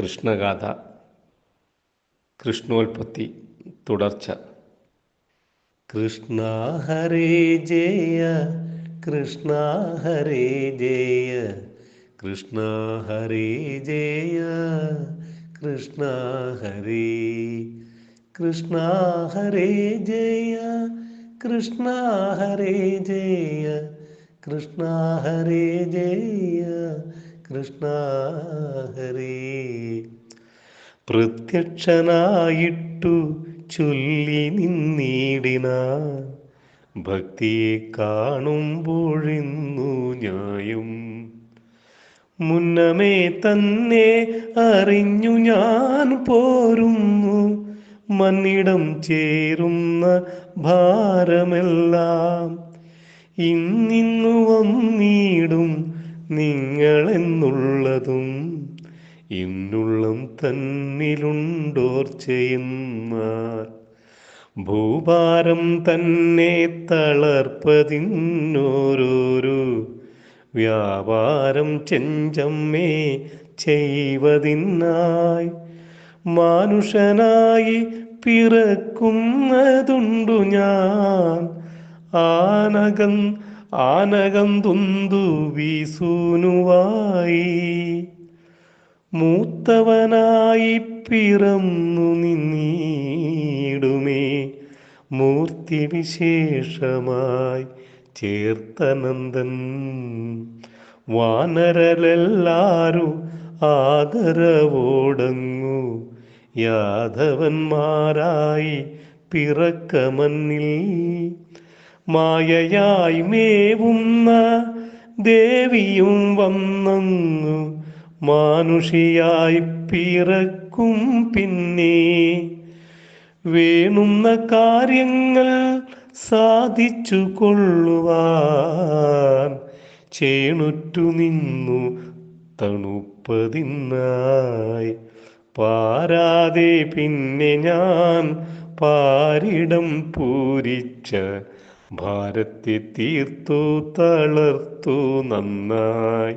കൃഷ്ണഗാഥ കൃഷ്ണോൽപത്തി തുടർച്ച. കൃഷ്ണ ഹരേ ജയ കൃഷ്ണ ഹരേ ജയ കൃഷ്ണ ഹരേ ജയ കൃഷ്ണ ഹരേ കൃഷ്ണ ഹരേ ജയ കൃഷ്ണ ഹരേ ജയ കൃഷ്ണ ഹരേ ജയ. കൃഷ്ണ ഹരേ പ്രത്യക്ഷനായിട്ടു ചൊല്ലി നിന്നീടിന. ഭക്തിയെ കാണുമ്പോഴിന്നു ന്യായം. മുന്നമേ തന്നെ അറിഞ്ഞു ഞാൻ പോരുന്നു. മന്നിടം ചേരുന്ന ഭാരമെല്ലാം ഇന്നിന്നു വന്നിടും നിങ്ങളെന്നുള്ളതും ഇന്നുള്ളം തന്നിലുണ്ടോർ ചെയ്യുന്നാർ ഭൂഭാരം തന്നെ തളർപ്പതിന്നോരോരു വ്യാപാരം ചെഞ്ചമ്മേ ചെയ്വതിനായി മാനുഷനായി പിറക്കുന്നതുണ്ടു ഞാൻ. ആനകം ആനകം തുന്തു വീസൂനുവായി. മൂത്തവനായി പിറന്നു നിന്നീടുമേ. മൂർത്തി വിശേഷമായി ചേർത്തനന്ദൻ. വാനരലെല്ലാരു ആദരവോടങ്ങു. യാദവന്മാരായി പിറക്കമന്നിൽ മായയായി മേവുന്ന ദേവിയും വന്നു മാനുഷിയായി പിറക്കും പിന്നെ. വേണുന്ന കാര്യങ്ങൾ സാധിച്ചു കൊള്ളുവാൻ ചേണുറ്റു നിന്നു തണുപ്പതിന്നായി പാരാതെ പിന്നെ ഞാൻ പാരിടം പൂരിച്ച ഭാരത്തെ തീർത്തു തളർത്തു നന്നായി.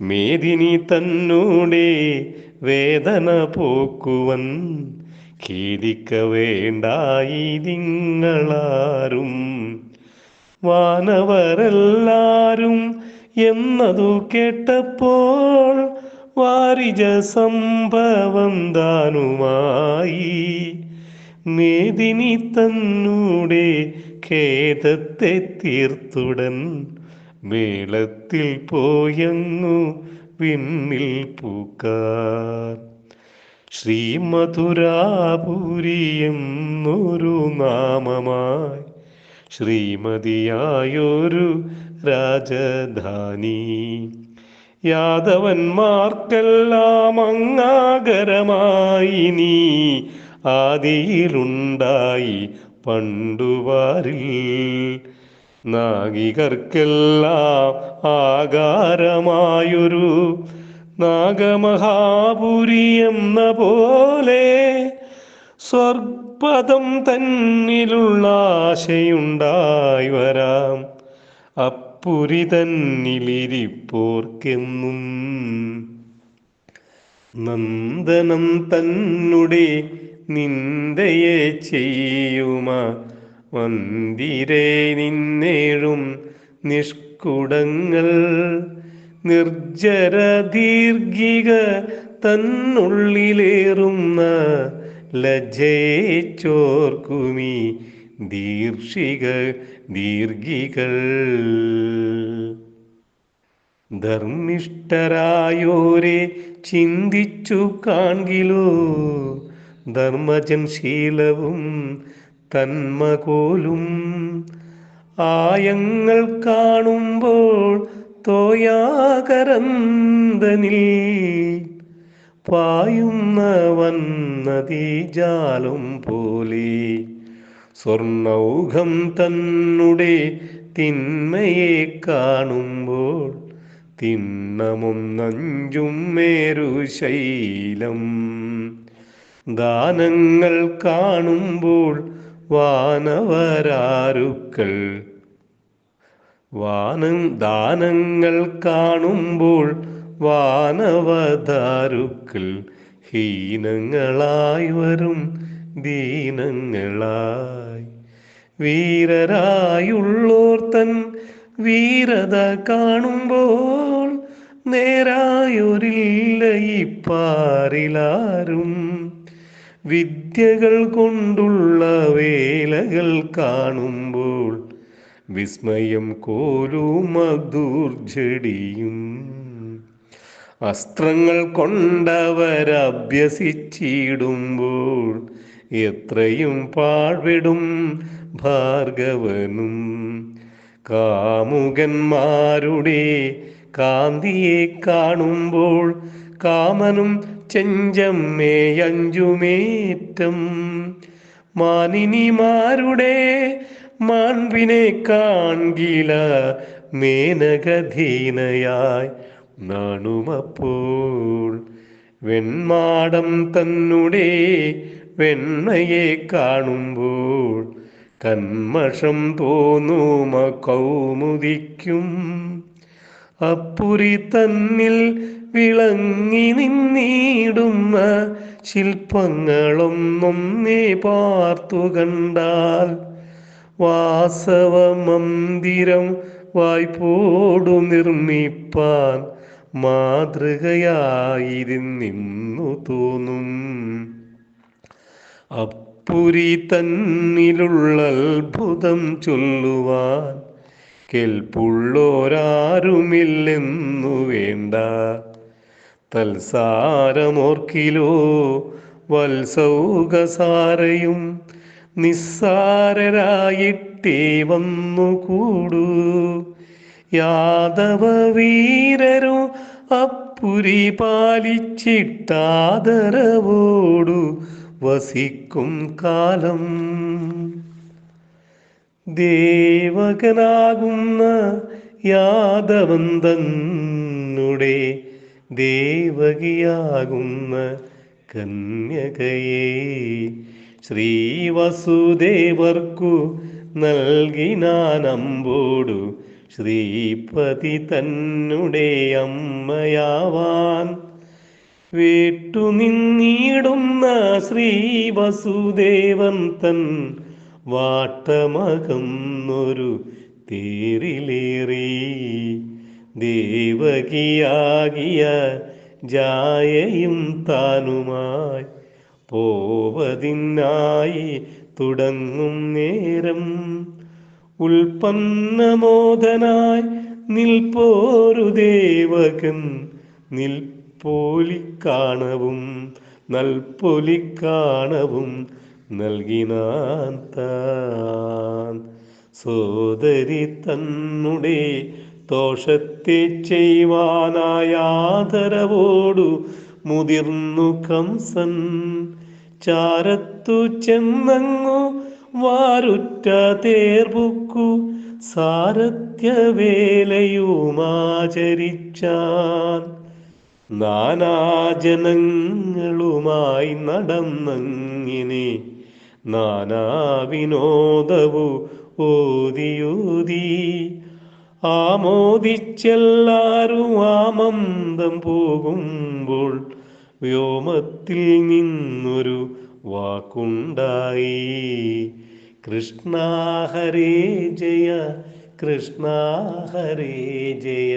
മേദിനി തന്നൂടെ വേദന പോക്കുവൻ. ഖേദിക്ക വേണ്ടായി നിങ്ങളാരും വാനവരെല്ലാരും എന്നതു കേട്ടപ്പോൾ വാരിജ സംഭവം താനുമായി. മേദിനി തന്നൂടെ ഖേദത്തെ തീർത്തുടൻ മേളത്തിൽ പോയങ്ങു വിണ്ണിൽ പൂക്കാർ ശ്രീമധുരാപുരിയെന്നൊരു നാമമായി ശ്രീമതിയായൊരു രാജധാനി. യാദവന്മാർക്കെല്ലാം അങ്ങാകരമായി നീ ആദിയിലുണ്ടായി പണ്ടുവാരിൽ നാഗികർക്കെല്ലാം ആകാരമായൊരു നാഗമഹാപുരി എന്ന പോലെ സ്വർപദം തന്നിലുള്ള ആശയുണ്ടായി വരാം. അപ്പുരി തന്നിലിരിപ്പോർക്കെന്നും നന്ദനം തന്നുടെ നിന്ദയെ ചെയ്യുമ. മന്ദിരേ നിന്നേഴും നിഷ്കുടങ്ങൾ നിർജര ദീർഘിക തന്നുള്ളിലേറുന്ന ലജ്ജയെ ചോർക്കുമി ദീർഷിക ദീർഘികൾ. ധർമ്മിഷ്ഠരായോരെ ചിന്തിച്ചു കാൺകിലോ. ധർമ്മജൻ ശീലവും തന്മകോലും. ആയങ്ങൾ കാണുമ്പോൾ തോയാകരന്തനിൽ പായുന്ന വന്നതീജാലം പോലെ. സ്വർണൗഘം തന്നുടെ തിന്മയെ കാണുമ്പോൾ തിണ്ണമൊന്നഞ്ചും മേരുശൈലം ദാനങ്ങൾ കാണുമ്പോൾ വാനവരാരുക്കൾ. വാനം ദാനങ്ങൾ കാണുമ്പോൾ വാനവതാരുക്കൾ. ഹീനങ്ങളായി വരും ദീനങ്ങളായി. വീരരായുള്ളോർ തൻ വീരത കാണുമ്പോൾ നേരായൊരില്ല ഈ പാറിലാരും. വിദ്യകൾ കൊണ്ടുള്ള വേലകൾ കാണുമ്പോൾ വിസ്മയം കോലും അദൂർജടിയും അസ്ത്രങ്ങൾ കൊണ്ടവരഭ്യസിച്ചിടുമ്പോൾ എത്രയും പാഴ്വിടും ഭാർഗവനും. കാമുകന്മാരുടെ കാന്തിയെ കാണുമ്പോൾ കാമനും ചെഞ്ചമ്മേ അഞ്ചുമേറ്റം. മാനിനിമാരുടെ മാൺപിനെ കാൺകില മേനകധീനയായി നാണുമപ്പോൾ. വെൺമാടം തന്നുടേ വെണ്ണയെ കാണുമ്പോൾ കന്മഷം തോന്നുമ കൗമുദിക്കും അപ്പുരി തന്നിൽ വിളങ്ങി നിന്നിടുന്ന ശില്പങ്ങളൊന്നൊന്നേ പാർത്തു കണ്ടാൽ. വാസവ മന്ദിരം വായ്പോടു നിർമ്മിപ്പാൻ മാതൃകയായിരുന്നിന്നു തോന്നും. അപ്പുരി തന്നിലുള്ള അത്ഭുതം ചൊല്ലുവാൻ കേൾപ്പുള്ളോരാരുമില്ലെന്നു വേണ്ട. തൽസാരമോർക്കിലോ വത്സൗകസാരയും നിസ്സാരരായിട്ടേ വന്നുകൂടൂ. യാദവ വീരരു അപ്പുരി പാലിച്ചിട്ടാദരവോടു വസിക്കും കാലം. ദേവകനാകുന്ന യാദവൻ തന്നുടെ ദേവകിയാകുന്ന കന്യകയെ ശ്രീ ശ്രീവസുദേവർക്കു നൽകിനാനമ്പോടു ശ്രീപതി തന്നുടെ അമ്മയാവാൻ. വീട്ടുനിന്നിടുന്ന ശ്രീ വസുദേവൻ തൻ വാട്ടമകന്നൊരു തേരിലേറി. ദേവകിയാകിയ ജായയും താനുമായി പോവതിനായി തുടങ്ങും നേരം. ഉൽപ്പന്നമോദനായി നിൽപ്പോരു ദേവകൻ നിൽപ്പോലിക്കാണവും നൽപ്പൊലിക്കാണവും നൽകിനാൻ താൻ. തന്നുടെ ദോഷത്തെ ചെയ്യുവാനായാദരവോടു മുതിർന്നു കംസൻ. ചാരത്തു ചെന്നങ്ങു വാരുറ്റ തേർബുക്കു സാരഥ്യവേലയുമാചരിച്ചാൻ. നാനാജനങ്ങളുമായി നടന്നങ്ങിനെ നാനാ നാനാവിനോദവു ഓതിയൂതി. ആമോദിച്ചെല്ലാരും ആമന്ദം പോകുമ്പോൾ വ്യോമത്തിൽ നിന്നൊരു വാക്കുണ്ടായി. കൃഷ്ണ ഹരേ ജയ കൃഷ്ണ ഹരേ ജയ.